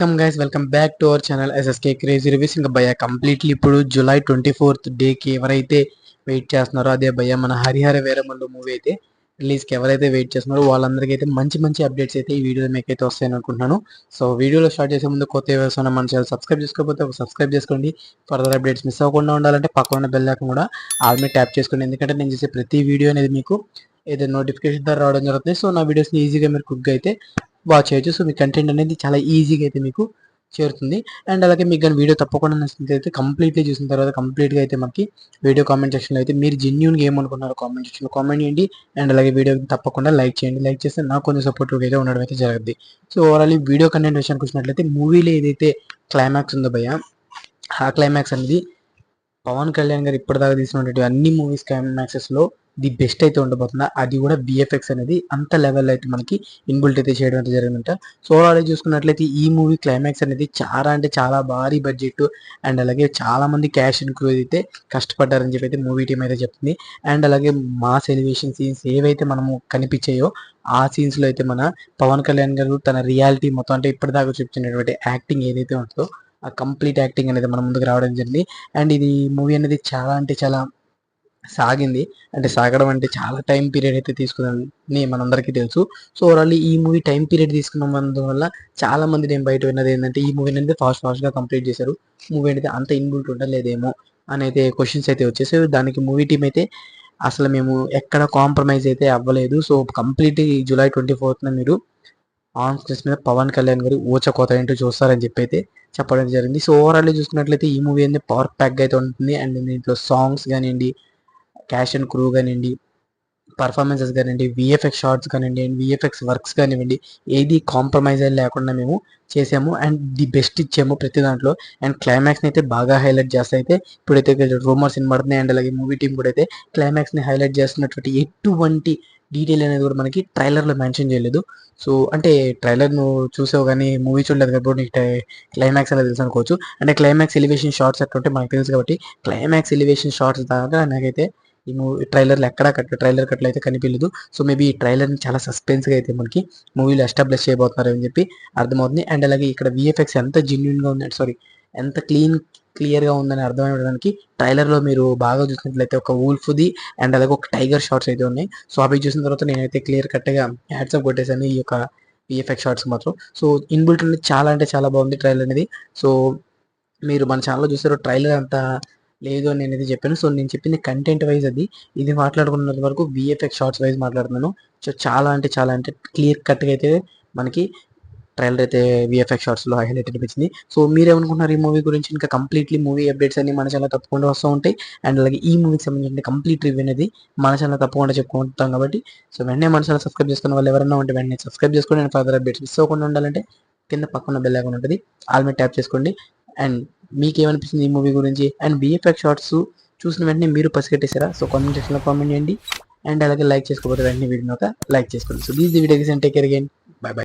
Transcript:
Welcome guys welcome back to our channel SSK crazy reviews ఇంకా భయ completely ఇప్పుడు July twenty fourth డేకి ఎవరైతే వెయిట్ చేస్తున్నారో అదే భయ మన హరిహర వేరమల్లు మూవీ అయితే రిలీజ్కి ఎవరైతే వెయిట్ చేస్తున్నారో వాళ్ళందరికీ అయితే మంచి మంచి అప్డేట్స్ అయితే ఈ వీడియోలో మీకు అయితే వస్తాయని అనుకుంటున్నాను. సో వీడియోలో స్టార్ట్ చేసే ముందు కొత్త వ్యవసాయం మన ఛానల్ సబ్స్క్రైబ్ చేసుకోకపోతే ఒక సబ్స్క్రైబ్ చేసుకోండి. ఫర్దర్ అప్డేట్స్ మిస్ అవ్వకుండా ఉండాలంటే పక్కన బెల్ లేక కూడా ఆల్ మీద ట్యాప్ చేసుకోండి. ఎందుకంటే నేను చేసే ప్రతి వీడియో అనేది మీకు ఏదైనా నోటిఫికేషన్ ద్వారా రావడం జరుగుతుంది. సో నా వీడియోస్ని ఈజీగా మీరు క్విక్గా అయితే వాచ్ చేయొచ్చు. సో మీ కంటెంట్ అనేది చాలా ఈజీగా అయితే మీకు చేరుతుంది. అండ్ అలాగే మీకు కానీ వీడియో తప్పకుండా నచ్చినట్లయితే కంప్లీట్లీ చూసిన తర్వాత కంప్లీట్గా అయితే మనకి వీడియో కామెంట్ సెక్షన్లో అయితే మీరు జెన్యున్గా ఏమనుకున్నారో కామెంట్ సెక్షన్లో కామెంట్ చేయండి. అండ్ అలాగే వీడియో తప్పకుండా లైక్ చేయండి. లైక్ చేస్తే నాకు కొంచెం సపోర్టివ్గా అయితే ఉండడం అయితే జరుగుద్ది. సో ఓవరాల్ వీడియో కంటెంట్ విషయానికి వచ్చినట్లయితే మూవీలో ఏదైతే క్లైమాక్స్ ఉందో భయ ఆ క్లైమాక్స్ అనేది పవన్ కళ్యాణ్ గారు ఇప్పటిదాకా తీసినటువంటి అన్ని మూవీస్ క్లైమాక్సెస్లో ది బెస్ట్ అయితే ఉండబోతుంది? అది కూడా బిఎఫ్ఎక్స్ అనేది అంత లెవెల్ అయితే మనకి ఇన్బుల్ట్ అయితే చేయడం అయితే జరిగిందంట. సో అలా చూసుకున్నట్లయితే ఈ మూవీ క్లైమాక్స్ అనేది చాలా అంటే చాలా భారీ బడ్జెట్ అండ్ అలాగే చాలా మంది క్యాష్ ఇన్క్లూడ్ అయితే కష్టపడ్డారని చెప్పి అయితే మూవీ టీం అయితే చెప్తుంది. అండ్ అలాగే మాస్ ఎలివేషన్ సీన్స్ ఏవైతే మనము కనిపించాయో ఆ సీన్స్లో అయితే మన పవన్ కళ్యాణ్ గారు తన రియాలిటీ మొత్తం అంటే ఇప్పటిదాకా చూపించినటువంటి యాక్టింగ్ ఏదైతే ఉంటుందో కంప్లీట్ యాక్టింగ్ అనేది మన ముందుకు రావడం జరిగింది. అండ్ ఇది మూవీ అనేది చాలా అంటే చాలా సాగింది. అంటే సాగడం అంటే చాలా టైం పీరియడ్ అయితే తీసుకుందని మనందరికీ తెలుసు. సో ఓవరాల్ ఈ మూవీ టైం పీరియడ్ తీసుకున్నందు వల్ల చాలా మంది నేను బయట విన్నది ఏంటంటే ఈ మూవీ అనేది ఫాస్ట్ ఫాస్ట్గా కంప్లీట్ చేశారు. మూవీ అనేది అంత ఇన్బుల్ట్ ఉండలేదేమో అనేది క్వశ్చన్స్ అయితే వచ్చేసాయి దానికి మూవీ టీం అయితే అసలు మేము ఎక్కడ కాంప్రమైజ్ అయితే అవ్వలేదు. సో కంప్లీట్ జూలై ట్వంటీ ఫోర్త్న మీరు ఆన్ స్క్రీన్స్ మీద పవన్ కళ్యాణ్ గారు ఊచకోత ఏంటో చూస్తారని చెప్పి అయితే చెప్పడం జరిగింది. సో ఓవరాల్ చూసుకున్నట్లయితే ఈ మూవీ అనేది పవర్ ప్యాక్ అయితే ఉంటుంది. అండ్ దీంట్లో సాంగ్స్ కానివ్వండి క్యాష్ అండ్ క్రూ కానివ్వండి పర్ఫార్మెన్సెస్ కానివ్వండి విఎఫ్ఎక్స్ షార్ట్స్ కానివ్వండి అండ్ విఎఫ్ఎక్స్ వర్క్స్ కానివ్వండి ఏది కాంప్రమైజ్ లేకుండా మేము చేసాము. అండ్ ది బెస్ట్ ఇచ్చాము ప్రతి దాంట్లో. అండ్ క్లైమాక్స్ని అయితే బాగా హైలైట్ చేస్తే అయితే ఇప్పుడైతే రూమర్స్ వినబడుతున్నాయి. అండ్ అలాగే మూవీ టీం కూడా అయితే క్లైమాక్స్ని హైలైట్ చేస్తున్నటువంటి ఎటువంటి డీటెయిల్ అనేది కూడా మనకి ట్రైలర్లో మెన్షన్ చేయలేదు. సో అంటే ట్రైలర్ నువ్వు చూసావు కానీ మూవీ చూడలేదు కాబట్టి నీకు క్లైమాక్స్ అనేది తెలుసు అనుకోవచ్చు. అంటే క్లైమాక్స్ ఎలివేషన్ షార్ట్స్ అట్టుంటే మనకు తెలుసు కాబట్టి క్లైమాక్స్ ఎలివేషన్ షార్ట్స్ దాకా నాకైతే ఈ మూవీ ట్రైలర్లు ఎక్కడా కట్ట ట్రైలర్ కట్లు అయితే కనిపించలేదు. సో మేబీ ఈ ట్రైలర్ని చాలా సస్పెన్స్గా అయితే మనకి మూవీలో ఎస్టాబ్లిష్ చేయబోతున్నారు అని చెప్పి అర్థమవుతుంది. అండ్ అలాగే ఇక్కడ విఎఫ్ఎక్స్ ఎంత జెన్యున్గా ఉంది సారీ ఎంత క్లీన్ క్లియర్గా ఉందని అర్థమయ్యడానికి ట్రైలర్లో మీరు బాగా చూసినట్లయితే ఒక ది అండ్ అలాగే ఒక టైగర్ షార్ట్స్ అయితే ఉన్నాయి. సో అవి చూసిన తర్వాత నేనైతే క్లియర్ కట్గా హ్యాట్సప్ కొట్టేశాను ఈ యొక్క విఎఫ్ఎక్స్ షార్ట్స్ మాత్రం. సో ఇన్బుల్ట్ అనేది చాలా అంటే చాలా బాగుంది ట్రైలర్ అనేది. సో మీరు మన ఛానల్లో చూసారు ట్రైలర్ అంత లేదు అని నేనైతే చెప్పాను. సో నేను చెప్పింది కంటెంట్ వైజ్ అది. ఇది మాట్లాడుకున్నంత వరకు విఎఫ్ఎక్స్ షార్ట్స్ వైజ్ మాట్లాడుతున్నాను. సో చాలా అంటే చాలా అంటే క్లియర్ కట్గా అయితే మనకి ట్రైలర్ అయితే విఎఫ్ఎక్స్ షార్ట్స్లో హైలైట్ అనిపించింది. సో మీరేమనుకుంటున్నారు? ఈ మూవీ గురించి ఇంకా కంప్లీట్లీ మూవీ అప్డేట్స్ అన్ని మన ఛానల్ తప్పకుండా వస్తూ ఉంటాయి. అండ్ అలాగే ఈ మూవీకి సంబంధించిన కంప్లీట్ రివ్యూ అనేది మన ఛానల్ తప్పకుండా చెప్పుకుంటాం కాబట్టి సో వెంటనే మన ఛానల్ సబ్స్క్రైబ్ చేసుకున్న వాళ్ళు ఎవరైనా ఉంటే వెంటనే సబ్స్క్రైబ్ చేసుకోండి అండ్ ఫర్దర్ అప్డేట్స్ మిస్ అవ్వకుండా ఉండాలంటే కింద పక్కన బెల్ ఐకాన్ ఉంటుంది. ఆల్మే ట్యాప్ చేసుకోండి. అండ్ మీకు ఈ మూవీ గురించి? అండ్ బిఎఫ్ఎక్స్ షార్ట్స్ చూసిన వెంటనే మీరు పసిగట్టేసారా సో కామెంట్ సెక్షన్లో కామెంట్ చేయండి. అండ్ అలాగే లైక్ చేసుకోకపోతే వెంటనే ఒక లైక్ చేసుకోండి. So this the video take care again